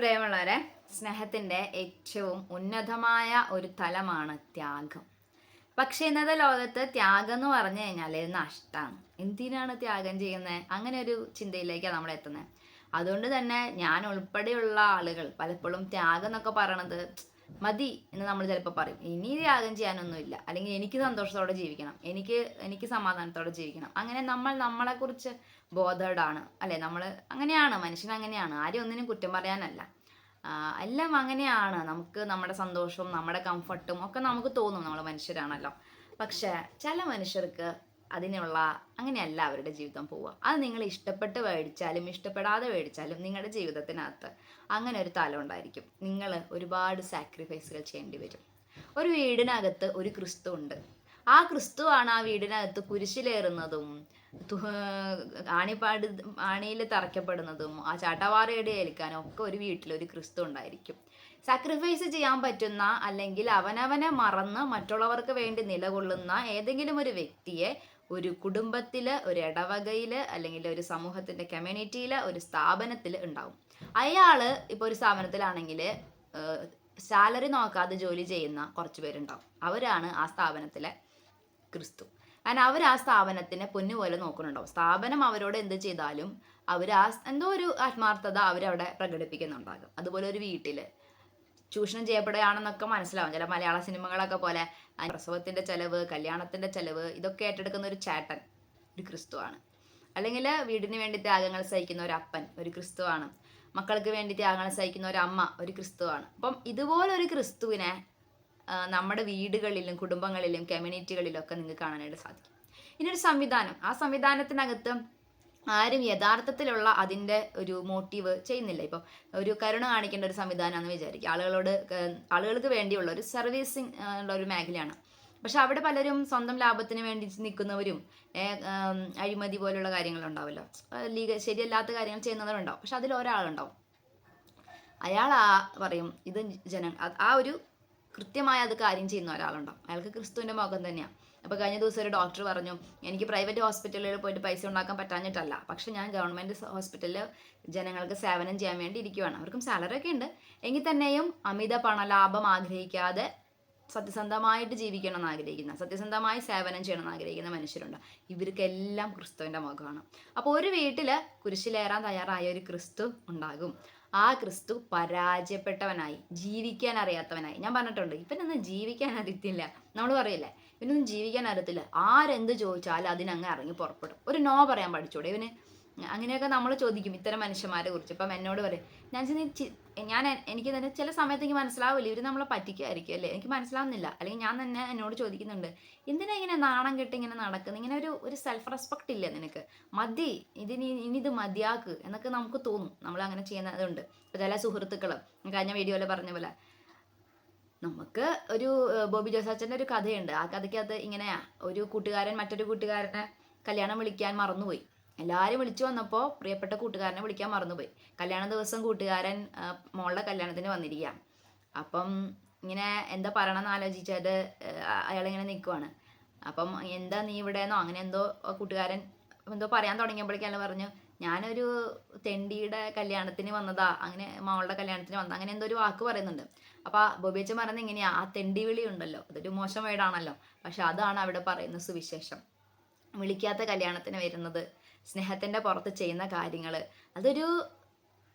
പ്രിയമുള്ളവരെ സ്നേഹത്തിന്റെ ഏറ്റവും ഉന്നതമായ ഒരു തലമാണ് ത്യാഗം. പക്ഷെ ഇന്നത്തെ ലോകത്ത് ത്യാഗം എന്ന് പറഞ്ഞു കഴിഞ്ഞാൽ ഇത് നഷ്ടമാണ്. എന്തിനാണ് ത്യാഗം ചെയ്യുന്നത്? അങ്ങനെ ഒരു ചിന്തയിലേക്കാണ് നമ്മൾ എത്തുന്നത്. അതുകൊണ്ട് തന്നെ ഞാൻ ഉൾപ്പെടെയുള്ള ആളുകൾ പലപ്പോഴും ത്യാഗം എന്നൊക്കെ പറയണത് മതി എന്ന് നമ്മൾ ചിലപ്പോൾ പറയും. ഇനി ത്യാഗം ചെയ്യാനൊന്നുമില്ല. അല്ലെങ്കിൽ എനിക്ക് സന്തോഷത്തോടെ ജീവിക്കണം. എനിക്ക് എനിക്ക് സമാധാനത്തോടെ ജീവിക്കണം. അങ്ങനെ നമ്മൾ നമ്മളെക്കുറിച്ച് ബോധേഡാണ് അല്ലെ? നമ്മൾ അങ്ങനെയാണ്. മനുഷ്യൻ അങ്ങനെയാണ്. ആരും ഒന്നിനും കുറ്റം പറയാനല്ല. എല്ലാം അങ്ങനെയാണ്. നമുക്ക് നമ്മുടെ സന്തോഷവും നമ്മുടെ കംഫർട്ടും ഒക്കെ നമുക്ക് തോന്നും. നമ്മൾ മനുഷ്യരാണല്ലോ. പക്ഷേ ചില മനുഷ്യർക്ക് അതിനുള്ള അങ്ങനെയല്ല അവരുടെ ജീവിതം പോവുക. അത് നിങ്ങൾ ഇഷ്ടപ്പെട്ട് മേടിച്ചാലും ഇഷ്ടപ്പെടാതെ മേടിച്ചാലും നിങ്ങളുടെ ജീവിതത്തിനകത്ത് അങ്ങനെ ഒരു തലം ഉണ്ടായിരിക്കും. നിങ്ങൾ ഒരുപാട് സാക്രിഫൈസുകൾ ചെയ്യേണ്ടി വരും. ഒരു വീടിനകത്ത് ഒരു ക്രിസ്തു ഉണ്ട്. ആ ക്രിസ്തുവാണ് ആ വീടിനകത്ത് കുരിശിലേറുന്നതും ആണിപ്പാട് ആണിയിൽ തറയ്ക്കപ്പെടുന്നതും ആ ചാട്ടവാറയുടെ ഏൽക്കാനും ഒക്കെ ഒരു വീട്ടിൽ ഒരു ക്രിസ്തു ഉണ്ടായിരിക്കും. സാക്രിഫൈസ് ചെയ്യാൻ പറ്റുന്ന അല്ലെങ്കിൽ അവനവനെ മറന്ന് മറ്റുള്ളവർക്ക് വേണ്ടി നിലകൊള്ളുന്ന ഏതെങ്കിലും ഒരു വ്യക്തിയെ ഒരു കുടുംബത്തിൽ ഒരു ഇടവകയിൽ അല്ലെങ്കിൽ ഒരു സമൂഹത്തിന്റെ കമ്മ്യൂണിറ്റിയിൽ ഒരു സ്ഥാപനത്തിൽ ഉണ്ടാവും. അയാൾ ഇപ്പോൾ ഒരു സ്ഥാപനത്തിലാണെങ്കിൽ സാലറി നോക്കാതെ ജോലി ചെയ്യുന്ന കുറച്ച് പേരുണ്ടാവും. അവരാണ് ആ സ്ഥാപനത്തിലെ ക്രിസ്തു. കാരണം അവർ ആ സ്ഥാപനത്തിനെ പൊന്നു പോലെ നോക്കുന്നുണ്ടാവും. സ്ഥാപനം അവരോട് എന്ത് ചെയ്താലും അവർ ആ എന്തോ ഒരു ആത്മാർത്ഥത അവരവിടെ പ്രകടിപ്പിക്കുന്നുണ്ടാകും. അതുപോലെ ഒരു വീട്ടിൽ ചൂഷണം ചെയ്യപ്പെടുകയാണെന്നൊക്കെ മനസ്സിലാവും. ചില മലയാള സിനിമകളൊക്കെ പോലെ പ്രസവത്തിന്റെ ചെലവ് കല്യാണത്തിന്റെ ചെലവ് ഇതൊക്കെ ഏറ്റെടുക്കുന്ന ഒരു ചേട്ടൻ ഒരു ക്രിസ്തുവാണ്. അല്ലെങ്കിൽ വീടിന് വേണ്ടി ത്യാഗങ്ങൾ സഹിക്കുന്ന ഒരു അപ്പൻ ഒരു ക്രിസ്തുവാണ്. മക്കൾക്ക് വേണ്ടി ത്യാഗങ്ങൾ സഹിക്കുന്ന ഒരു അമ്മ ഒരു ക്രിസ്തുവാണ്. അപ്പം ഇതുപോലൊരു ക്രിസ്തുവിനെ നമ്മുടെ വീടുകളിലും കുടുംബങ്ങളിലും കമ്മ്യൂണിറ്റികളിലും ഒക്കെ നിങ്ങൾക്ക് കാണാനായിട്ട് സാധിക്കും. ഇനി ഒരു സംവിധാനം. ആ സംവിധാനത്തിനകത്ത് ആരും യഥാർത്ഥത്തിലുള്ള അതിന്റെ ഒരു മോട്ടീവ് ചെയ്യുന്നില്ല. ഇപ്പം ഒരു കരുണ കാണിക്കേണ്ട ഒരു സംവിധാനമാണെന്ന് വിചാരിക്കുക. ആളുകളോട് ആളുകൾക്ക് വേണ്ടിയുള്ള ഒരു സർവീസിങ് ഉള്ള ഒരു മേഖലയാണ്. പക്ഷെ അവിടെ പലരും സ്വന്തം ലാഭത്തിന് വേണ്ടി നിൽക്കുന്നവരും അഴിമതി പോലുള്ള കാര്യങ്ങളുണ്ടാവുമല്ലോ ലീഗ ശരിയല്ലാത്ത കാര്യങ്ങൾ ചെയ്യുന്നവരുണ്ടാവും. പക്ഷെ അതിൽ ഒരാളുണ്ടാവും. അയാൾ ആ പറയും ഇത് ജന ആ ഒരു കൃത്യമായ അത് കാര്യം ചെയ്യുന്ന ഒരാളുണ്ടാവും. അയാൾക്ക് ക്രിസ്തുവിന്റെ മുഖം തന്നെയാണ്. അപ്പോൾ കഴിഞ്ഞ ദിവസം ഒരു ഡോക്ടർ പറഞ്ഞു എനിക്ക് പ്രൈവറ്റ് ഹോസ്പിറ്റലിൽ പോയിട്ട് പൈസ ഉണ്ടാക്കാൻ പറ്റാഞ്ഞിട്ടല്ല. പക്ഷേ ഞാൻ ഗവൺമെന്റ് ഹോസ്പിറ്റലിൽ ജനങ്ങൾക്ക് സേവനം ചെയ്യാൻ വേണ്ടി ഇരിക്കുവാണ്. അവർക്കും സാലറി ഒക്കെ ഉണ്ട്. എങ്കിൽ തന്നെയും അമിത പണലാഭം ആഗ്രഹിക്കാതെ സത്യസന്ധമായിട്ട് ജീവിക്കണം എന്ന് ആഗ്രഹിക്കുന്ന സത്യസന്ധമായി സേവനം ചെയ്യണം എന്ന് ആഗ്രഹിക്കുന്ന മനുഷ്യരുണ്ട്. ഇവർക്കെല്ലാം ക്രിസ്തുവിന്റെ മുഖമാണ്. അപ്പോൾ ഒരു വീട്ടിൽ കുരിശിലേറാൻ തയ്യാറായ ഒരു ക്രിസ്തു ഉണ്ടാകും. ആ ക്രിസ്തു പരാജയപ്പെട്ടവനായി ജീവിക്കാൻ അറിയാത്തവനായി. ഞാൻ പറഞ്ഞിട്ടുണ്ട് ഇവനൊന്നും ജീവിക്കാൻ അറിയത്തില്ല നമ്മൾ പറയില്ലേ ഇവനൊന്നും ജീവിക്കാൻ അറിയത്തില്ല. ആരെന്ത് ചോദിച്ചാലും അതിനങ്ങ് ഇറങ്ങി പുറപ്പെടും. ഒരു നോ പറയാൻ പഠിച്ചൂടെ ഇവന്? അങ്ങനെയൊക്കെ നമ്മൾ ചോദിക്കും ഇത്തരം മനുഷ്യന്മാരെ കുറിച്ച്. ഇപ്പം എന്നോട് പറയും ഞാൻ ഞാൻ എനിക്ക് തന്നെ ചില സമയത്ത് എനിക്ക് മനസ്സിലാവില്ല. ഇവർ നമ്മളെ പറ്റിക്കായിരിക്കും അല്ലേ? എനിക്ക് മനസ്സിലാവുന്നില്ല. അല്ലെങ്കിൽ ഞാൻ തന്നെ എന്നോട് ചോദിക്കുന്നുണ്ട്. എന്തിനാ ഇങ്ങനെ നാണം കെട്ട് ഇങ്ങനെ നടക്കുന്നത് ഇങ്ങനെ ഒരു ഒരു സെൽഫ് റെസ്പെക്ട് ഇല്ല നിനക്ക്? മതി. ഇതിനി ഇനി ഇത് മതിയാക്ക്. എന്നൊക്കെ നമുക്ക് തോന്നും. നമ്മൾ അങ്ങനെ ചെയ്യുന്നതുണ്ട് ഇപ്പം ചില സുഹൃത്തുക്കൾ കഴിഞ്ഞ വീഡിയോയിൽ പറഞ്ഞ പോലെ നമുക്ക് ഒരു ബോബി ജോസാച്ചന്റെ ഒരു കഥയുണ്ട്. ആ കഥയ്ക്കകത്ത് ഇങ്ങനെയാ ഒരു കൂട്ടുകാരൻ മറ്റൊരു കൂട്ടുകാരനെ കല്യാണം വിളിക്കാൻ മറന്നുപോയി. എല്ലാവരും വിളിച്ചു വന്നപ്പോൾ പ്രിയപ്പെട്ട കൂട്ടുകാരനെ വിളിക്കാൻ മറന്നുപോയി. കല്യാണ ദിവസം കൂട്ടുകാരൻ മോളുടെ കല്യാണത്തിന് വന്നിരിക്കുക അപ്പം ഇങ്ങനെ എന്താ പറയണമെന്ന് ആലോചിച്ചത് അയാളിങ്ങനെ നിൽക്കുവാണ്. അപ്പം എന്താ നീ ഇവിടെ എന്നോ അങ്ങനെ എന്തോ കൂട്ടുകാരൻ എന്തോ പറയാൻ തുടങ്ങിയപ്പോഴേക്കും അയാൾ പറഞ്ഞു ഞാനൊരു തെണ്ടിയുടെ കല്യാണത്തിന് വന്നതാ അങ്ങനെ മോളുടെ കല്യാണത്തിന് വന്നതാ അങ്ങനെ എന്തോ ഒരു വാക്ക് പറയുന്നുണ്ട്. അപ്പൊ ബോബിയച്ചൻ പറയുന്നത് എങ്ങനെയാ ആ തെണ്ടി വിളി ഉണ്ടല്ലോ അതൊരു മോശം വേടാണല്ലോ പക്ഷെ അതാണ് അവിടെ പറയുന്ന സുവിശേഷം. വിളിക്കാത്ത കല്യാണത്തിന് വരുന്നത് സ്നേഹത്തിന്റെ പുറത്ത് ചെയ്യുന്ന കാര്യങ്ങൾ അതൊരു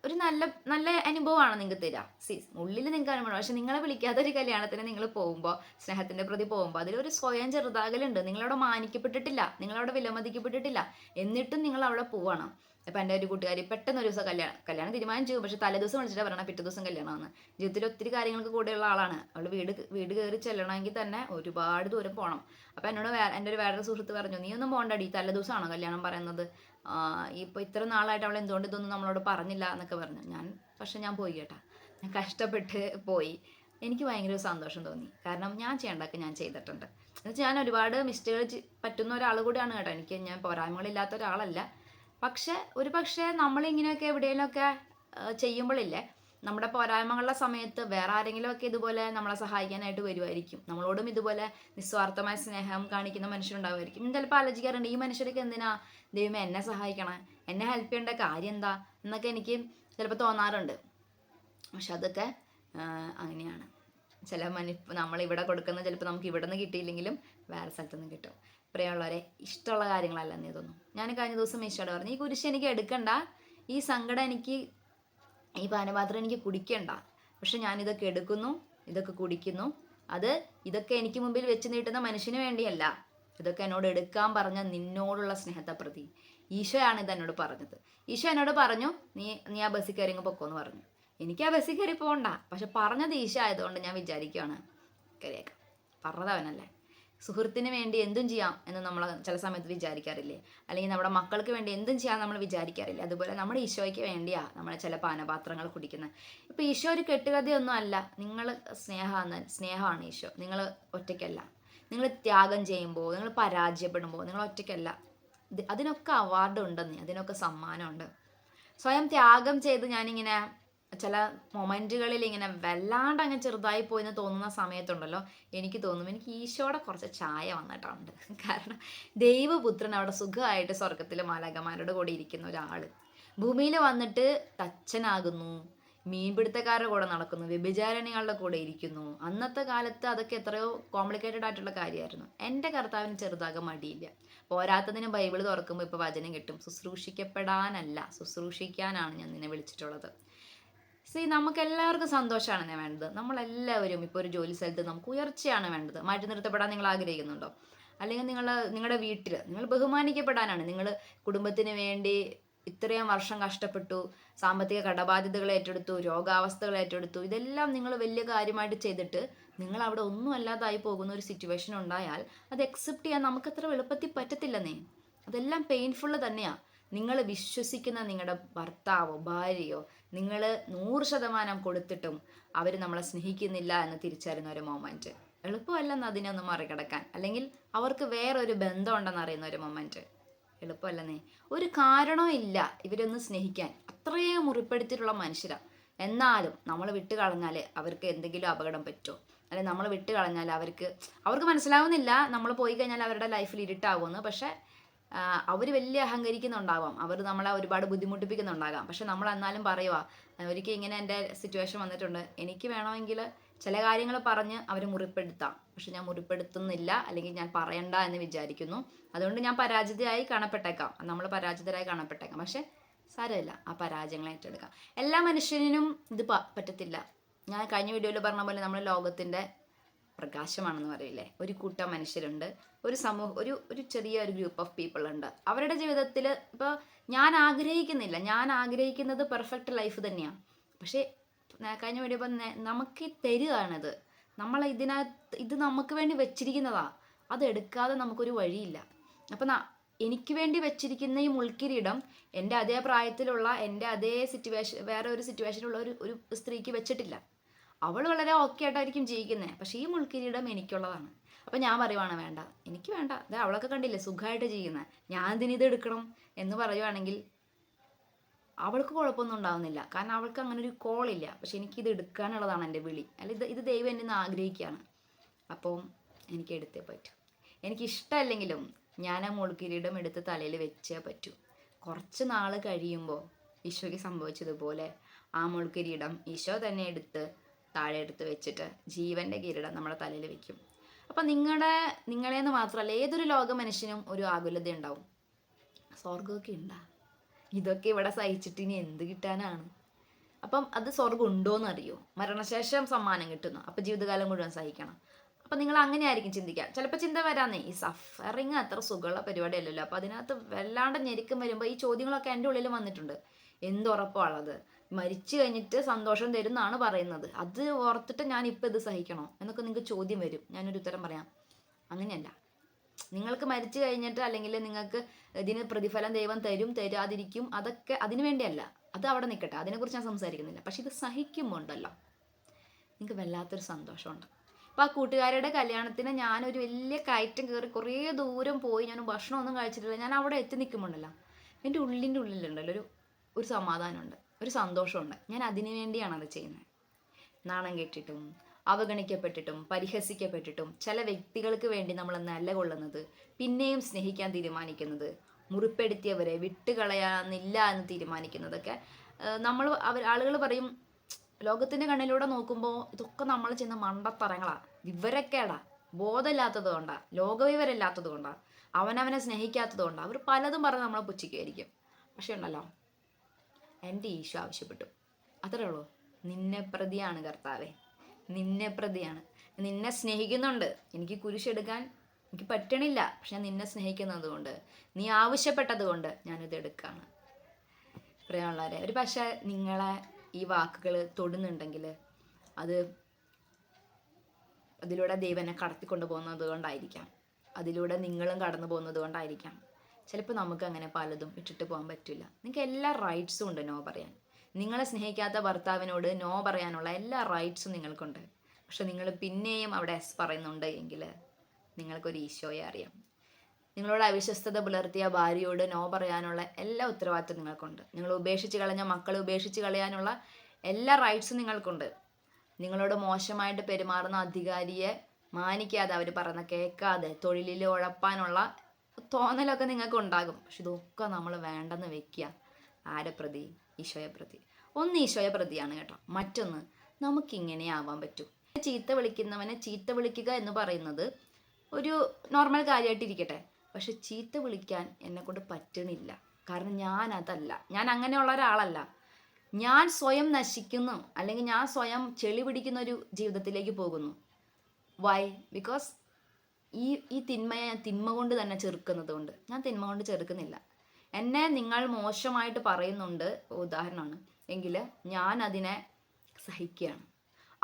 ഒരു നല്ല നല്ല അനുഭവമാണ് നിങ്ങൾക്ക് തരിക സി ഉള്ളിൽ നിങ്ങൾക്ക് അനുഭവം പക്ഷെ നിങ്ങളെ വിളിക്കാത്ത ഒരു കല്യാണത്തിന് നിങ്ങൾ പോകുമ്പോൾ സ്നേഹത്തിന്റെ പ്രതി പോകുമ്പോൾ അതിലൊരു സ്വയം ചെറുതാകലുണ്ട്. നിങ്ങളവിടെ മാനിക്കപ്പെട്ടിട്ടില്ല നിങ്ങളവിടെ വിലമതിക്കപ്പെട്ടിട്ടില്ല എന്നിട്ടും നിങ്ങൾ അവിടെ പോവാണ്. ഇപ്പം എന്റെ ഒരു കൂട്ടുകാരി പെട്ടെന്ന് ഒരു ദിവസം കല്യാണം കല്യാണം തീരുമാനിച്ചു. പക്ഷെ തലേ ദിവസം വിളിച്ചിട്ട് പറയണം പിറ്റേ ദിവസം കല്യാണമാണ് ജീവിതത്തിൽ ഒത്തിരി കാര്യങ്ങൾക്ക് കൂടെയുള്ള ആളാണ്. അവൾ വീട് വീട് കയറി ചെല്ലണമെങ്കിൽ തന്നെ ഒരുപാട് ദൂരം പോകണം അപ്പം എന്നോട് വേ എന്റെ ഒരു വേറൊരു സുഹൃത്ത് പറഞ്ഞു നീ ഒന്നും പോകണ്ടടി തലേ ദിവസമാണോ കല്യാണം പറയുന്നത്? ഇപ്പോൾ ഇത്ര നാളായിട്ട് അവൾ എന്തുകൊണ്ട് ഇതൊന്നും നമ്മളോട് പറഞ്ഞില്ല? എന്നൊക്കെ പറഞ്ഞു. ഞാൻ പക്ഷെ ഞാൻ പോയി കേട്ടാ. ഞാൻ കഷ്ടപ്പെട്ട് പോയി. എനിക്ക് ഭയങ്കര സന്തോഷം തോന്നി. കാരണം ഞാൻ ചെയ്യേണ്ടതൊക്കെ ഞാൻ ചെയ്തിട്ടുണ്ട്. എന്നുവെച്ചാൽ ഞാൻ ഒരുപാട് മിസ്റ്റേക്കുകൾ പറ്റുന്ന ഒരാൾ കൂടിയാണ് കേട്ടോ. എനിക്ക് ഞാൻ പോരായ്മകളില്ലാത്ത ഒരാളല്ല. പക്ഷെ ഒരു പക്ഷേ നമ്മളിങ്ങനെയൊക്കെ എവിടെയെങ്കിലുമൊക്കെ ചെയ്യുമ്പോഴില്ലേ നമ്മുടെ പോരായ്മകളുടെ സമയത്ത് വേറെ ആരെങ്കിലുമൊക്കെ ഇതുപോലെ നമ്മളെ സഹായിക്കാനായിട്ട് വരുമായിരിക്കും നമ്മളോടും ഇതുപോലെ നിസ്വാർത്ഥമായ സ്നേഹം കാണിക്കുന്ന മനുഷ്യരുണ്ടാവുമായിരിക്കും. ചിലപ്പോൾ ആലോചിക്കാറുണ്ട് ഈ മനുഷ്യരൊക്കെ എന്തിനാ? ദൈവമേ എന്നെ സഹായിക്കണേ. എന്നെ ഹെൽപ്പ് ചെയ്യേണ്ട കാര്യം എന്താ എന്നൊക്കെ എനിക്ക് ചിലപ്പോൾ തോന്നാറുണ്ട്. പക്ഷെ അതൊക്കെ അങ്ങനെയാണ്. ചില മനു നമ്മളിവിടെ കൊടുക്കുന്ന ചിലപ്പോൾ നമുക്ക് ഇവിടെ നിന്ന് കിട്ടിയില്ലെങ്കിലും വേറെ സ്ഥലത്തു നിന്ന് കിട്ടും. പ്രിയമുള്ളവരെ ഇഷ്ടമുള്ള കാര്യങ്ങളല്ല നീ ഇതൊന്നും ഞാൻ കഴിഞ്ഞ ദിവസം മീശോട് പറഞ്ഞു ഈ കുരിശ് എനിക്ക് എടുക്കണ്ട. ഈ സങ്കടം എനിക്ക് ഈ പാനപാത്രം എനിക്ക് കുടിക്കണ്ട. പക്ഷെ ഞാൻ ഇതൊക്കെ എടുക്കുന്നു ഇതൊക്കെ കുടിക്കുന്നു. അത് ഇതൊക്കെ എനിക്ക് മുമ്പിൽ വെച്ച് നീട്ടുന്ന മനുഷ്യന് വേണ്ടിയല്ല. ഇതൊക്കെ എന്നോട് എടുക്കാൻ പറഞ്ഞ നിന്നോടുള്ള സ്നേഹത്തെ പ്രതി ഈശോയാണ് ഇത് എന്നോട് പറഞ്ഞത്. ഈശോ എന്നോട് പറഞ്ഞു നീ നീ ആ ബസ്സിൽ കയറി പൊക്കോന്ന് പറഞ്ഞു. എനിക്ക് ആ ബസ്സിൽ കയറി പോകണ്ട പക്ഷെ പറഞ്ഞത് ഈശോ ആയതുകൊണ്ട് ഞാൻ വിചാരിക്കുകയാണ് കയറിയേക്കാം. പറഞ്ഞത് അവനല്ലേ. സുഹൃത്തിന് വേണ്ടി എന്തും ചെയ്യാം എന്ന് നമ്മൾ ചില സമയത്ത് വിചാരിക്കാറില്ലേ? അല്ലെങ്കിൽ നമ്മുടെ മക്കൾക്ക് വേണ്ടി എന്തും ചെയ്യാൻ നമ്മൾ വിചാരിക്കാറില്ലേ? അതുപോലെ നമ്മുടെ ഈശോയ്ക്ക് വേണ്ടിയാ നമ്മളെ ചില പാനപാത്രങ്ങൾ കുടിക്കുന്നത്. ഇപ്പം ഈശോ ഒരു കെട്ടുകഥയൊന്നും അല്ല. നിങ്ങൾ സ്നേഹമാണ് സ്നേഹമാണ് ഈശോ. നിങ്ങൾ ഒറ്റയ്ക്കല്ല. നിങ്ങൾ ത്യാഗം ചെയ്യുമ്പോൾ നിങ്ങൾ പരാജയപ്പെടുമ്പോൾ നിങ്ങൾ ഒറ്റയ്ക്കല്ല. അതിനൊക്കെ അവാർഡ് ഉണ്ടെന്ന് അതിനൊക്കെ സമ്മാനമുണ്ട്. സ്വയം ത്യാഗം ചെയ്ത് ഞാനിങ്ങനെ ചില മൊമെന്റുകളിൽ ഇങ്ങനെ വല്ലാണ്ട് അങ്ങ് ചെറുതായി പോയെന്ന് തോന്നുന്ന സമയത്തുണ്ടല്ലോ എനിക്ക് തോന്നും എനിക്ക് ഈശോടെ കുറച്ച് ചായ വന്നിട്ടുണ്ട്. കാരണം ദൈവപുത്രൻ അവിടെ സുഖമായിട്ട് സ്വർഗത്തിലെ മാലാകമാരുടെ കൂടെ ഇരിക്കുന്ന ഒരാൾ ഭൂമിയിൽ വന്നിട്ട് തച്ചനാകുന്നു മീൻപിടുത്തക്കാരുടെ കൂടെ നടക്കുന്നു വ്യഭിചാരണികളുടെ കൂടെ ഇരിക്കുന്നു. അന്നത്തെ കാലത്ത് അതൊക്കെ എത്രയോ കോംപ്ലിക്കേറ്റഡ് ആയിട്ടുള്ള കാര്യമായിരുന്നു. എന്റെ കർത്താവിന് ചെറുതാകാൻ മടിയില്ല. പോരാത്തതിന് ബൈബിൾ തുറക്കുമ്പോൾ ഇപ്പോൾ വചനം കിട്ടും. ശുശ്രൂഷിക്കപ്പെടാനല്ല ശുശ്രൂഷിക്കാനാണ് ഞാൻ നിന്നെ വിളിച്ചിട്ടുള്ളത്. സി നമുക്ക് എല്ലാവർക്കും സന്തോഷമാണ് വേണ്ടത്. നമ്മളെല്ലാവരും ഇപ്പോൾ ഒരു ജോലി സ്ഥലത്ത് നമുക്ക് ഉയർച്ചയാണ് വേണ്ടത്. മാറ്റി നിർത്തപ്പെടാൻ നിങ്ങൾ ആഗ്രഹിക്കുന്നുണ്ടോ? അല്ലെങ്കിൽ നിങ്ങൾ നിങ്ങളുടെ വീട്ടിൽ നിങ്ങൾ ബഹുമാനിക്കപ്പെടാനാണ്. നിങ്ങൾ കുടുംബത്തിന് വേണ്ടി ഇത്രയും വർഷം കഷ്ടപ്പെട്ടു സാമ്പത്തിക കടബാധ്യതകൾ ഏറ്റെടുത്തു രോഗാവസ്ഥകൾ ഏറ്റെടുത്തു ഇതെല്ലാം നിങ്ങൾ വലിയ കാര്യമായിട്ട് ചെയ്തിട്ട് നിങ്ങൾ അവിടെ ഒന്നും അല്ലാതായി പോകുന്ന ഒരു സിറ്റുവേഷൻ ഉണ്ടായാൽ അത് അക്സെപ്റ്റ് ചെയ്യാൻ നമുക്ക് അത്ര എളുപ്പത്തിൽ പറ്റത്തില്ലെന്നേ. അതെല്ലാം പെയിൻഫുള്ള് തന്നെയാണ് നിങ്ങൾ വിശ്വസിക്കുന്ന നിങ്ങളുടെ ഭർത്താവോ ഭാര്യയോ നിങ്ങൾ നൂറ് ശതമാനം കൊടുത്തിട്ടും അവർ നമ്മളെ സ്നേഹിക്കുന്നില്ല എന്ന് തിരിച്ചറിയുന്ന ഒരു മൊമെന്റ് എളുപ്പമല്ലെന്ന് അതിനെ ഒന്ന് മറികടക്കാൻ. അല്ലെങ്കിൽ അവർക്ക് വേറൊരു ബന്ധം ഉണ്ടെന്ന് അറിയുന്ന ഒരു മൊമെന്റ് എളുപ്പമല്ലെന്നേ. ഒരു കാരണവും ഇല്ല ഇവരൊന്ന് സ്നേഹിക്കാൻ. അത്രയും മുറിപ്പെടുത്തിയിട്ടുള്ള മനുഷ്യരാണ് എന്നാലും നമ്മൾ വിട്ട് കളഞ്ഞാൽ അവർക്ക് എന്തെങ്കിലും അപകടം പറ്റുമോ അല്ലെങ്കിൽ നമ്മൾ വിട്ട് കളഞ്ഞാൽ അവർക്ക് അവർക്ക് മനസ്സിലാവുന്നില്ല നമ്മൾ പോയി കഴിഞ്ഞാൽ അവരുടെ ലൈഫിൽ ഇരുട്ടാവുമെന്ന് പക്ഷേ അവർ വലിയ അഹങ്കരിക്കുന്നുണ്ടാവാം. അവർ നമ്മളെ ഒരുപാട് ബുദ്ധിമുട്ടിപ്പിക്കുന്നുണ്ടാകാം. പക്ഷെ നമ്മൾ എന്നാലും പറയുക ഒരിക്കൽ ഇങ്ങനെ എന്റെ സിറ്റുവേഷൻ വന്നിട്ടുണ്ട്. എനിക്ക് വേണമെങ്കിൽ ചില കാര്യങ്ങൾ പറഞ്ഞ് അവർ മുറിപ്പെടുത്താം. പക്ഷെ ഞാൻ മുറിപ്പെടുത്തുന്നില്ല. അല്ലെങ്കിൽ ഞാൻ പറയണ്ട എന്ന് വിചാരിക്കുന്നു. അതുകൊണ്ട് ഞാൻ പരാജിതയായി കാണപ്പെട്ടേക്കാം. നമ്മൾ പരാജിതരായി കാണപ്പെട്ടേക്കാം. പക്ഷെ സാരമില്ല. ആ പരാജയങ്ങളെ ഏറ്റെടുക്കാം. എല്ലാ മനുഷ്യനും ഇത് പറ്റത്തില്ല. ഞാൻ കഴിഞ്ഞ വീഡിയോയിൽ പറഞ്ഞ പോലെ നമ്മൾ ലോകത്തിന്റെ പ്രകാശമാണെന്ന് പറയില്ലേ? ഒരു കൂട്ടം മനുഷ്യരുണ്ട്. ഒരു സമൂഹം ഒരു ഒരു ചെറിയ ഒരു ഗ്രൂപ്പ് ഓഫ് പീപ്പിൾ ഉണ്ട്. അവരുടെ ജീവിതത്തിൽ ഇപ്പോൾ ഞാൻ ആഗ്രഹിക്കുന്നില്ല. ഞാൻ ആഗ്രഹിക്കുന്നത് പെർഫെക്റ്റ് ലൈഫ് തന്നെയാണ് പക്ഷേ കഴിഞ്ഞ വീഡിയോ ഇപ്പം നമുക്ക് തരികയാണിത് നമ്മൾ ഇതിനകത്ത് ഇത് നമുക്ക് വേണ്ടി വെച്ചിരിക്കുന്നതാ. അതെടുക്കാതെ നമുക്കൊരു വഴിയില്ല. അപ്പം എനിക്ക് വേണ്ടി വെച്ചിരിക്കുന്ന ഈ മുൾക്കിരീടം എന്റെ അതേ പ്രായത്തിലുള്ള എന്റെ അതേ സിറ്റുവേഷൻ വേറെ ഒരു സിറ്റുവേഷനിലുള്ള ഒരു ഒരു സ്ത്രീക്ക് വെച്ചിട്ടില്ല. അവൾ വളരെ ഓക്കെ ആയിട്ടായിരിക്കും ജീവിക്കുന്നത് പക്ഷേ ഈ മുൾക്കിരീടം എനിക്കുള്ളതാണ്. അപ്പം ഞാൻ പറയുവാണ് വേണ്ട. എനിക്ക് വേണ്ട. അതെ അവളൊക്കെ കണ്ടില്ലേ സുഖമായിട്ട് ജീവിക്കുന്നത് ഞാൻ ഇതിന് ഇത് എടുക്കണം. എന്ന് പറയുവാണെങ്കിൽ അവൾക്ക് കുഴപ്പമൊന്നും ഉണ്ടാവുന്നില്ല. കാരണം അവൾക്ക് അങ്ങനെ ഒരു കോളില്ല പക്ഷെ എനിക്ക് ഇത് എടുക്കാനുള്ളതാണ് എന്റെ വിളി. അല്ല ഇത് ഇത് ദൈവം എന്നെ ആഗ്രഹിക്കുകയാണ്. അപ്പം എനിക്ക് എടുത്തേ പറ്റൂ. എനിക്കിഷ്ടമല്ലെങ്കിലും ഞാൻ ആ മുൾക്കിരീടം എടുത്ത് തലയിൽ വെച്ചേ പറ്റൂ. കുറച്ച് നാൾ കഴിയുമ്പോൾ ഈശോയ്ക്ക് സംഭവിച്ചതുപോലെ ആ മുൾക്കിരീടം ഈശോ തന്നെ എടുത്ത് താഴെ എടുത്ത് വെച്ചിട്ട് ജീവന്റെ കിരീടം നമ്മുടെ തലയിൽ വെക്കും. അപ്പം നിങ്ങളുടെ നിങ്ങളേന്ന് മാത്രമല്ല ഏതൊരു ലോക മനുഷ്യനും ഒരു ആകുലത ഉണ്ടാവും. സ്വർഗമൊക്കെ ഉണ്ടാ? ഇതൊക്കെ ഇവിടെ സഹിച്ചിട്ട് ഇനി എന്ത് കിട്ടാനാണ്? അപ്പം അത് സ്വർഗം ഉണ്ടോയെന്ന് അറിയോ? മരണശേഷം സമ്മാനം കിട്ടുന്നു. അപ്പം ജീവിതകാലം മുഴുവൻ സഹിക്കണം. അപ്പം നിങ്ങൾ അങ്ങനെ ആയിരിക്കും ചിന്തിക്കുക. ചിലപ്പോൾ ചിന്ത വരാന്നേ ഈ സഫറിങ് അത്ര സുഖമുള്ള പരിപാടിയല്ലല്ലോ. അപ്പം അതിനകത്ത് വല്ലാണ്ട് ഞെരുക്കം വരുമ്പോൾ ഈ ചോദ്യങ്ങളൊക്കെ എന്റെ ഉള്ളിൽ വന്നിട്ടുണ്ട്. എന്തുറപ്പാണത്? മരിച്ചു കഴിഞ്ഞിട്ട് സന്തോഷം തരും എന്നാണ് പറയുന്നത്. അത് ഓർത്തിട്ട് ഞാൻ ഇപ്പൊ ഇത് സഹിക്കണോ? എന്നൊക്കെ നിങ്ങൾക്ക് ചോദ്യം വരും. ഞാനൊരു ഉത്തരം പറയാം. അങ്ങനെയല്ല. നിങ്ങൾക്ക് മരിച്ചു കഴിഞ്ഞിട്ട് അല്ലെങ്കിൽ നിങ്ങൾക്ക് ഇതിന് പ്രതിഫലം ദൈവം തരും തരാതിരിക്കും അതൊക്കെ അതിനു വേണ്ടിയല്ല. അത് അവിടെ നിൽക്കട്ടെ അതിനെക്കുറിച്ച് ഞാൻ സംസാരിക്കുന്നില്ല. പക്ഷെ ഇത് സഹിക്കുമ്പോൾ ഉണ്ടല്ലോ നിങ്ങൾക്ക് വല്ലാത്തൊരു സന്തോഷമുണ്ട്. അപ്പോൾ ആ കൂട്ടുകാരുടെ കല്യാണത്തിന് ഞാനൊരു വലിയ കയറ്റം കയറി കുറേ ദൂരം പോയി. ഞാൻ ഭക്ഷണമൊന്നും കഴിച്ചിട്ടില്ല. ഞാൻ അവിടെ എത്തി നിൽക്കുമ്പോണ്ടല്ലോ എന്റെ ഉള്ളിന്റെ ഉള്ളിലുണ്ടല്ലോ ഒരു ഒരു സമാധാനമുണ്ട്. ഒരു സന്തോഷമുണ്ട്. ഞാൻ അതിനു വേണ്ടിയാണ് അത് ചെയ്യുന്നത്. നാണം കെട്ടിട്ടും അവഗണിക്കപ്പെട്ടിട്ടും പരിഹസിക്കപ്പെട്ടിട്ടും ചില വ്യക്തികൾക്ക് വേണ്ടി നമ്മൾ നല്ല കൊള്ളുന്നത് പിന്നെയും സ്നേഹിക്കാൻ തീരുമാനിക്കുന്നത് മുറിപ്പെടുത്തിയവരെ വിട്ടുകളയാനില്ല എന്ന് തീരുമാനിക്കുന്നതൊക്കെ നമ്മൾ അവർ ആളുകൾ പറയും ലോകത്തിന്റെ കണ്ണിലൂടെ നോക്കുമ്പോൾ ഇതൊക്കെ നമ്മൾ ചെയ്യുന്ന മണ്ടത്തരങ്ങളാ വിവരക്കേടാ ബോധമില്ലാത്തത് കൊണ്ടാ ലോകവിവരമില്ലാത്തത് കൊണ്ടാ അവനവനെ സ്നേഹിക്കാത്തത് കൊണ്ടാ അവർ പലതും പറഞ്ഞ് നമ്മളെ പുച്ഛിക്കുമായിരിക്കും പക്ഷെ ഉണ്ടല്ലോ എന്റെ ഈശോ ആവശ്യപ്പെട്ടു. അത്രേ ഉള്ളൂ. നിന്നെ പ്രതിയാണ് കർത്താവേ. നിന്നെ പ്രതിയാണ്. നിന്നെ സ്നേഹിക്കുന്നുണ്ട്. എനിക്ക് കുരിശെടുക്കാൻ എനിക്ക് പറ്റണില്ല. പക്ഷെ നിന്നെ സ്നേഹിക്കുന്നത് കൊണ്ട് നീ ആവശ്യപ്പെട്ടത് കൊണ്ട് ഞാനിത് എടുക്കാണ്. പ്രിയമുള്ളവരെ ഒരു പക്ഷേ നിങ്ങളെ ഈ വാക്കുകൾ തൊടുന്നുണ്ടെങ്കിൽ അത് അതിലൂടെ ദൈവനെ കടത്തിക്കൊണ്ട് പോകുന്നത് കൊണ്ടായിരിക്കാം അതിലൂടെ നിങ്ങളും കടന്നു പോകുന്നത് കൊണ്ടായിരിക്കാം ചിലപ്പോൾ നമുക്ക് അങ്ങനെ പലതും ഇട്ടിട്ട് പോകാൻ പറ്റില്ല. നിങ്ങൾക്ക് എല്ലാ റൈറ്റ്സും ഉണ്ട് നോ പറയാൻ. നിങ്ങളെ സ്നേഹിക്കാത്ത ഭർത്താവിനോട് നോ പറയാനുള്ള എല്ലാ റൈറ്റ്സും നിങ്ങൾക്കുണ്ട്. പക്ഷെ നിങ്ങൾ പിന്നെയും അവിടെ എസ് പറയുന്നുണ്ട് എങ്കിൽ നിങ്ങൾക്കൊരു ഈശോയെ അറിയാം. നിങ്ങളോട് അവിശ്വസ്തത പുലർത്തിയ ഭാര്യയോട് നോ പറയാനുള്ള എല്ലാ ഉത്തരവാദിത്വം നിങ്ങൾക്കുണ്ട്. നിങ്ങൾ ഉപേക്ഷിച്ച് കളഞ്ഞ മക്കളെ ഉപേക്ഷിച്ച് കളയാനുള്ള എല്ലാ റൈറ്റ്സും നിങ്ങൾക്കുണ്ട്. നിങ്ങളോട് മോശമായിട്ട് പെരുമാറുന്ന അധികാരിയെ മാനിക്കാതെ അവർ പറയുന്ന കേൾക്കാതെ തൊഴിലിൽ ഉഴപ്പാനുള്ള തോന്നലൊക്കെ നിങ്ങൾക്ക് ഉണ്ടാകും പക്ഷെ ഇതൊക്കെ നമ്മൾ വേണ്ടെന്ന് വെക്കുക. ആരെ പ്രതി? ഈശോയെ പ്രതി. ഒന്ന് ഈശോയെ പ്രതിയാണ് കേട്ടോ. മറ്റൊന്ന് നമുക്കിങ്ങനെ ആവാൻ പറ്റും. ചീത്ത വിളിക്കുന്നവനെ ചീത്ത വിളിക്കുക എന്ന് പറയുന്നത് ഒരു നോർമൽ കാര്യമായിട്ടിരിക്കട്ടെ പക്ഷെ ചീത്ത വിളിക്കാൻ എന്നെ കൊണ്ട് പറ്റണില്ല. കാരണം ഞാൻ അതല്ല ഞാൻ അങ്ങനെയുള്ള ഒരാളല്ല. ഞാൻ സ്വയം നശിക്കുന്നു. അല്ലെങ്കിൽ ഞാൻ സ്വയം ചെളി പിടിക്കുന്ന ഒരു ജീവിതത്തിലേക്ക് പോകുന്നു. വൈ ബിക്കോസ് ഈ ഈ തിന്മയെ തിന്മ കൊണ്ട് തന്നെ ചെറുക്കുന്നത് കൊണ്ട് ഞാൻ തിന്മ കൊണ്ട് ചെറുക്കുന്നില്ല. എന്നെ നിങ്ങൾ മോശമായിട്ട് പറയുന്നുണ്ട് ഉദാഹരണമാണ്. എങ്കിൽ ഞാൻ അതിനെ സഹിക്കുകയാണ്.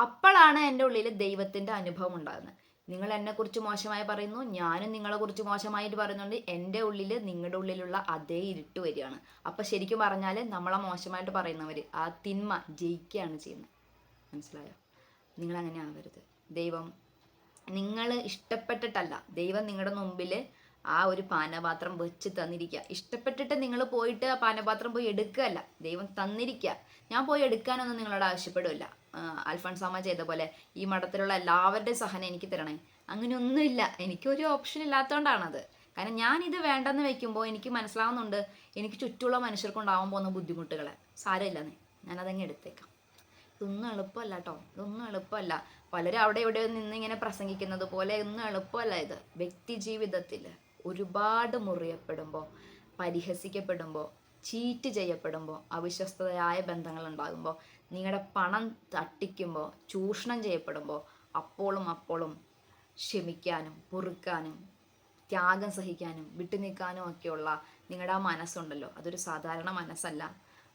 അപ്പോഴാണ് എന്റെ ഉള്ളിൽ ദൈവത്തിന്റെ അനുഭവം ഉണ്ടാകുന്നത്. നിങ്ങൾ എന്നെക്കുറിച്ച് മോശമായി പറയുന്നു ഞാനും നിങ്ങളെക്കുറിച്ച് മോശമായിട്ട് പറയുന്നുണ്ട് എന്റെ ഉള്ളിൽ നിങ്ങളുടെ ഉള്ളിലുള്ള അതേ ഇരുട്ട് വരികയാണ്. അപ്പം ശരിക്കും പറഞ്ഞാൽ നമ്മളെ മോശമായിട്ട് പറയുന്നവർ ആ തിന്മ ജയിക്കുകയാണ് ചെയ്യുന്നത്. മനസ്സിലായോ? നിങ്ങൾ അങ്ങനെ ആവരുത്. ദൈവം നിങ്ങൾ ഇഷ്ടപ്പെട്ടിട്ടല്ല. ദൈവം നിങ്ങളുടെ മുമ്പിൽ ആ ഒരു പാനപാത്രം വെച്ച് തന്നിരിക്കുക ഇഷ്ടപ്പെട്ടിട്ട് നിങ്ങൾ പോയിട്ട് ആ പാനപാത്രം പോയി എടുക്കുകയല്ല. ദൈവം തന്നിരിക്കുക ഞാൻ പോയി എടുക്കാനൊന്നും നിങ്ങളോട് ആവശ്യപ്പെടില്ല അൽഫൺസാമ ചെയ്ത പോലെ ഈ മഠത്തിലുള്ള എല്ലാവരുടെയും സഹനം എനിക്ക് തരണേ. അങ്ങനെയൊന്നുമില്ല. എനിക്കൊരു ഓപ്ഷൻ ഇല്ലാത്തതുകൊണ്ടാണത് കാരണം ഞാൻ ഇത് വേണ്ടെന്ന് വെക്കുമ്പോൾ എനിക്ക് മനസ്സിലാവുന്നുണ്ട്. എനിക്ക് ചുറ്റുമുള്ള മനുഷ്യർക്കുണ്ടാവാൻ പോകുന്ന ബുദ്ധിമുട്ടുകളെ. സാരമില്ലെന്നേ ഞാനതങ്ങ് എടുത്തേക്കാം. ഇതൊന്നും എളുപ്പമല്ല കേട്ടോ ഇതൊന്നും എളുപ്പമല്ല. പലരും അവിടെ ഇവിടെ നിന്ന് ഇങ്ങനെ പ്രസംഗിക്കുന്നത് പോലെ ഒന്നും എളുപ്പമല്ല ഇത്. വ്യക്തി ജീവിതത്തിൽ ഒരുപാട് മുറിയപ്പെടുമ്പോൾ പരിഹസിക്കപ്പെടുമ്പോൾ ചീറ്റ് ചെയ്യപ്പെടുമ്പോൾ അവിശ്വസ്തതയായ ബന്ധങ്ങൾ ഉണ്ടാകുമ്പോൾ നിങ്ങളുടെ പണം തട്ടിക്കുമ്പോൾ ചൂഷണം ചെയ്യപ്പെടുമ്പോൾ അപ്പോളും അപ്പോളും ക്ഷമിക്കാനും പൊറുക്കാനും ത്യാഗം സഹിക്കാനും വിട്ടുനിൽക്കാനും ഒക്കെയുള്ള നിങ്ങളുടെ ആ മനസ്സുണ്ടല്ലോ. അതൊരു സാധാരണ മനസ്സല്ല.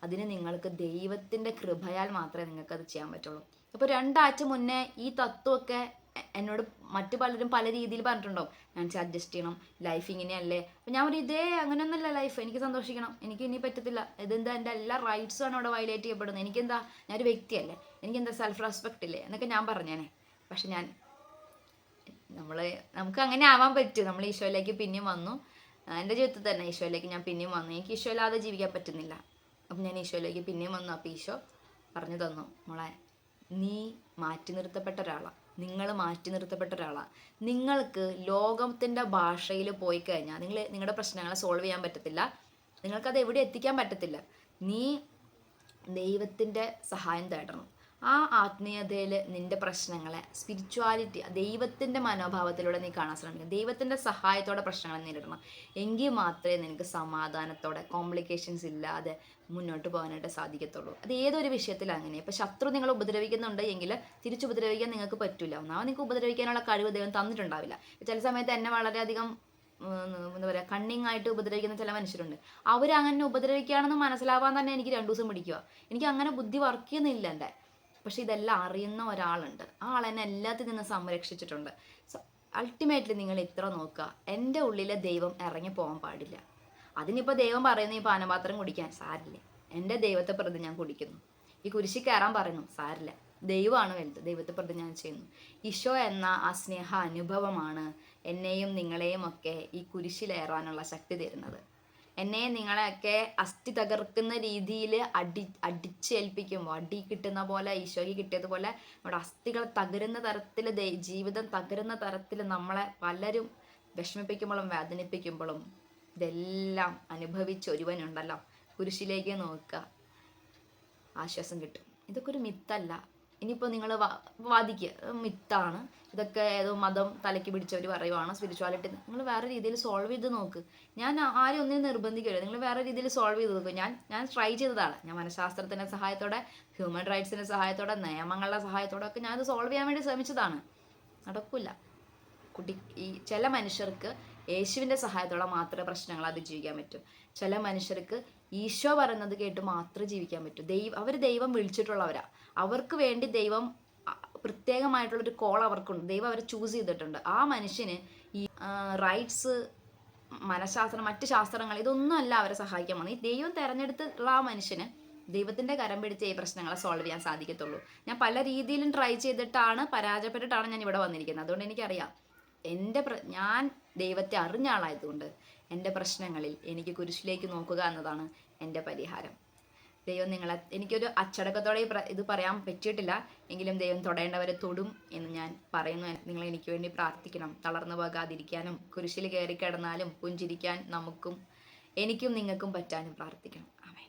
അതിന് നിങ്ങൾക്ക് ദൈവത്തിന്റെ കൃപയാൽ മാത്രമേ നിങ്ങൾക്ക് അത് ചെയ്യാൻ പറ്റുള്ളൂ. അപ്പോൾ രണ്ടാഴ്ച മുന്നേ ഈ തത്വമൊക്കെ എന്നോട് മറ്റു പലരും പല രീതിയിൽ പറഞ്ഞിട്ടുണ്ടാവും. ഞാൻ അഡ്ജസ്റ്റ് ചെയ്യണം ലൈഫ് ഇങ്ങനെയല്ലേ? അപ്പം ഞാൻ ഒരു ഇതേ അങ്ങനെയൊന്നുമല്ല ലൈഫ് എനിക്ക് സന്തോഷിക്കണം. എനിക്ക് ഇനി പറ്റത്തില്ല. ഇതെന്താ? എന്റെ എല്ലാ റൈറ്റ്സും ആണ് അവിടെ വയലേറ്റ് ചെയ്യപ്പെടുന്നത്. എനിക്കെന്താ? ഞാനൊരു വ്യക്തിയല്ലേ. എനിക്കെന്താ? സെൽഫ് റെസ്പെക്റ്റ് ഇല്ലേ? എന്നൊക്കെ ഞാൻ പറഞ്ഞേനെ പക്ഷെ ഞാൻ നമ്മൾ നമുക്ക് അങ്ങനെ ആവാൻ പറ്റും. നമ്മൾ ഈശോയിലേക്ക് പിന്നെയും വന്നു. എന്റെ ജീവിതത്തിൽ തന്നെ ഈശോയിലേക്ക് ഞാൻ പിന്നെയും വന്നു. എനിക്ക് ഈശോയില്ലാതെ ജീവിക്കാൻ പറ്റുന്നില്ല. അപ്പം ഞാൻ ഈശോയിലേക്ക് പിന്നെയും വന്നു. അപ്പം ഈശോ പറഞ്ഞു തന്നു മോളെ നീ മാറ്റി നിർത്തപ്പെട്ട ഒരാളാണ് നിങ്ങൾ മാറ്റി നിർത്തപ്പെട്ട ഒരാളാണ് നിങ്ങൾക്ക് ലോകത്തിന്റെ ഭാഷയിൽ പോയി കഴിഞ്ഞാൽ നിങ്ങൾ നിങ്ങളുടെ പ്രശ്നങ്ങളെ സോൾവ് ചെയ്യാൻ പറ്റത്തില്ല. നിങ്ങൾക്കത് എവിടെ എത്തിക്കാൻ പറ്റത്തില്ല. നീ ദൈവത്തിന്റെ സഹായം തേടണം. ആ ആത്മീയതയിൽ നിന്റെ പ്രശ്നങ്ങളെ സ്പിരിച്വാലിറ്റി ദൈവത്തിന്റെ മനോഭാവത്തിലൂടെ നീ കാണാൻ ശ്രമിക്കണം. ദൈവത്തിന്റെ സഹായത്തോടെ പ്രശ്നങ്ങളെ നേരിടണം. എങ്കിൽ മാത്രമേ നിനക്ക് സമാധാനത്തോടെ കോംപ്ലിക്കേഷൻസ് ഇല്ലാതെ മുന്നോട്ട് പോകാനായിട്ട് സാധിക്കത്തുള്ളൂ. അത് ഏതൊരു വിഷയത്തിൽ അങ്ങനെ ഇപ്പോൾ ശത്രു നിങ്ങളെ ഉപദ്രവിക്കുന്നുണ്ട് എങ്കിൽ തിരിച്ചുപദ്രവിക്കാൻ നിങ്ങൾക്ക് പറ്റില്ല ഒന്നാമത് നിങ്ങൾക്ക് ഉപദ്രവിക്കാനുള്ള കഴിവ് ദൈവം തന്നിട്ടുണ്ടാവില്ല. ചില സമയത്ത് എന്നെ വളരെയധികം എന്താ പറയുക കണ്ണിങ് ആയിട്ട് ഉപദ്രവിക്കുന്ന ചില മനുഷ്യരുണ്ട്. അവരങ്ങനെ ഉപദ്രവിക്കുകയാണെന്ന് മനസ്സിലാവാൻ തന്നെ എനിക്ക് രണ്ടു ദിവസം പിടിക്കുക എനിക്ക് അങ്ങനെ ബുദ്ധി വർക്ക് ചെയ്യുന്നില്ല എന്റെ. പക്ഷെ ഇതെല്ലാം അറിയുന്ന ഒരാളുണ്ട്. ആ ആൾ എന്നെ എല്ലാത്തിൽ നിന്ന് സംരക്ഷിച്ചിട്ടുണ്ട്. സോ അൾട്ടിമേറ്റ്ലി നിങ്ങൾ ഇത്ര നോക്കുക. എന്റെ ഉള്ളിലെ ദൈവം ഇറങ്ങി പോകാൻ പാടില്ല. അതിനിപ്പോൾ ദൈവം പറയുന്ന ഈ പാനപാത്രം കുടിക്കാൻ സാരില്ല. എന്റെ ദൈവത്തെ പ്രതി ഞാൻ കുടിക്കുന്നു. ഈ കുരിശി കയറാൻ പറയുന്നു സാരില്ല. ദൈവമാണ് വലുത്. ദൈവത്തെ പ്രതി ഞാൻ ചെയ്യുന്നു. ഈശോ എന്ന ആ സ്നേഹ അനുഭവമാണ് എന്നെയും നിങ്ങളെയും ഒക്കെ ഈ കുരിശിലേറാനുള്ള ശക്തി തരുന്നത്. എന്നെ നിങ്ങളെയൊക്കെ അസ്ഥി തകർക്കുന്ന രീതിയിൽ അടി അടിച്ചേൽപ്പിക്കുമ്പോൾ അടി കിട്ടുന്ന പോലെ ഈശോയ്ക്ക് കിട്ടിയതുപോലെ നമ്മുടെ അസ്ഥികൾ തകരുന്ന തരത്തിൽ ജീവിതം തകരുന്ന തരത്തിൽ നമ്മളെ പലരും വിഷമിപ്പിക്കുമ്പോഴും വേദനിപ്പിക്കുമ്പോഴും ഇതെല്ലാം അനുഭവിച്ച ഒരുവനുണ്ടല്ലോ. കുരിശിലേക്ക് നോക്കുക. ആശ്വാസം കിട്ടും. ഇതൊക്കെ ഒരു മിത്തല്ല. ഇനിയിപ്പോൾ നിങ്ങൾ വാദിക്കുക മിത്താണ്. ഇതൊക്കെ ഏതോ മതം തലയ്ക്ക് പിടിച്ചവർ പറയുവാണ് സ്പിരിച്വാലിറ്റി നിങ്ങൾ വേറെ രീതിയിൽ സോൾവ് ചെയ്ത് നോക്ക്. ഞാൻ ആരും ഒന്നിനും നിർബന്ധിക്കരുത്. നിങ്ങൾ വേറെ രീതിയിൽ സോൾവ് ചെയ്ത് നോക്ക്. ഞാൻ ഞാൻ ട്രൈ ചെയ്തതാണ്. ഞാൻ മനഃശാസ്ത്രത്തിന്റെ സഹായത്തോടെ ഹ്യൂമൻ റൈറ്റ്സിന്റെ സഹായത്തോടെ നിയമങ്ങളുടെ സഹായത്തോടെ ഒക്കെ ഞാനത് സോൾവ് ചെയ്യാൻ വേണ്ടി ശ്രമിച്ചതാണ്. നടക്കില്ല കുട്ടി ഈ ചില മനുഷ്യർക്ക് യേശുവിന്റെ സഹായത്തോടെ മാത്രമേ പ്രശ്നങ്ങൾ അതിജീവിക്കാൻ പറ്റും. ചില മനുഷ്യർക്ക് ഈശോ പറയുന്നത് കേട്ട് മാത്രമേ ജീവിക്കാൻ പറ്റൂ. ദൈവ അവർ ദൈവം വിളിച്ചിട്ടുള്ളവരാ. അവർക്ക് വേണ്ടി ദൈവം പ്രത്യേകമായിട്ടുള്ള പ്രത്യേകമായിട്ടുള്ളൊരു കോൾ അവർക്കുണ്ട്. ദൈവം അവരെ ചൂസ് ചെയ്തിട്ടുണ്ട്. ആ മനുഷ്യന് ഈ റൈറ്റ്സ് മനഃശാസ്ത്രം മറ്റ് ശാസ്ത്രങ്ങൾ ഇതൊന്നും അല്ല അവരെ സഹായിക്കാൻ പോകുന്നത്. ഈ ദൈവം തിരഞ്ഞെടുത്തിട്ടുള്ള ആ മനുഷ്യന് ദൈവത്തിന്റെ കരം പിടിച്ച് ഈ പ്രശ്നങ്ങളെ സോൾവ് ചെയ്യാൻ സാധിക്കത്തുള്ളൂ. ഞാൻ പല രീതിയിലും ട്രൈ ചെയ്തിട്ടാണ് പരാജയപ്പെട്ടിട്ടാണ് ഞാൻ ഇവിടെ വന്നിരിക്കുന്നത്. അതുകൊണ്ട് എനിക്കറിയാം. എന്റെ പ്ര ഞാൻ ദൈവത്തെ അറിഞ്ഞ ആളായതുകൊണ്ട് എന്റെ പ്രശ്നങ്ങളിൽ എനിക്ക് കുരിശിലേക്ക് നോക്കുക എന്നതാണ് എന്റെ പരിഹാരം. ദൈവം നിങ്ങളെ എനിക്കൊരു അച്ചടക്കത്തോടെ ഇത് പറയാൻ പറ്റിയിട്ടില്ല. എങ്കിലും ദൈവം തൊടേണ്ടവരെ തൊടും എന്ന് ഞാൻ പറയുന്നു. നിങ്ങൾ എനിക്ക് വേണ്ടി പ്രാർത്ഥിക്കണം. തളർന്നു പോകാതിരിക്കാനും കുരിശിൽ കയറി കിടന്നാലും പുഞ്ചിരിക്കാൻ നമുക്കും എനിക്കും നിങ്ങൾക്കും പറ്റാനും പ്രാർത്ഥിക്കണം. ആമേൻ.